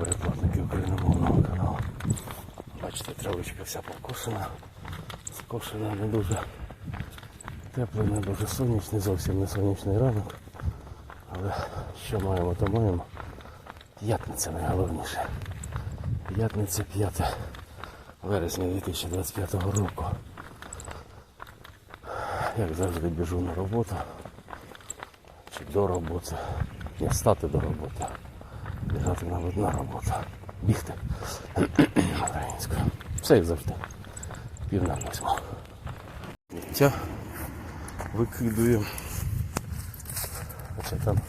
перекладники україномовного каналу. Бачите, травичка вся покошена, скошена не дуже теплий, не дуже сонячний, зовсім не сонячний ранок. Але що маємо, то маємо. П'ятниця найголовніше. П'ятниця 5 вересня 2025 року. Як завжди біжу на роботу. Чи до роботи. Не стати до роботи. Мабуть, на роботу. Бігти. Українською. Все як завжди. Пів на восьму. Сміття викидуємо. Хоча там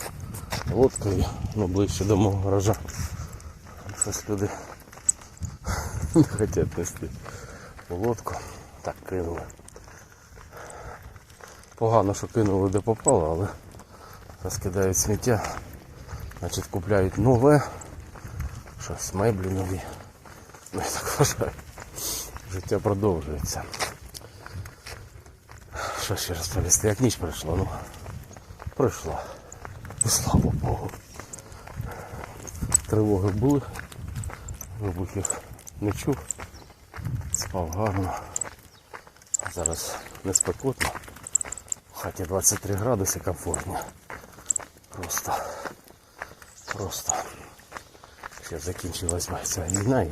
лодка є, ну ближче до мого гаража. Щось люди не хочуть нести лодку. Так кинули. Погано, що кинули де попало, але розкидають сміття. Значить купляють нове. Щось меблі нові. Ну я так вважаю. Життя продовжується. Що ще розповісти? Як ніч пройшла? Ну, пройшла. І слава Богу. Тривоги були, вибухів не чув, спав гарно. Зараз не спекотно. В хаті 23 градуси комфортно. Просто, просто. Ще закінчилась ця війна і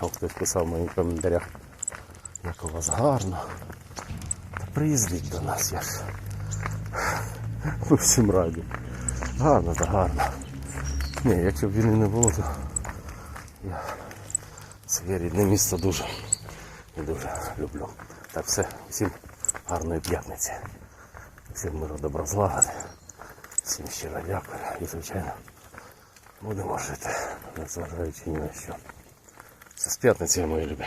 там хтось писав в моїх коментарях, як у вас гарно. Та приїздіть до нас, я ж. Ми всім раді. Гарно та гарно. Ні, якщо б війни не було, то я своє рідне місто дуже і дуже люблю. Так все, всім гарної п'ятниці. Всім миру добра. Всім щиро дякую і звичайно будемо жити, незважаючи ні на що. Це з п'ятниці, мої любі.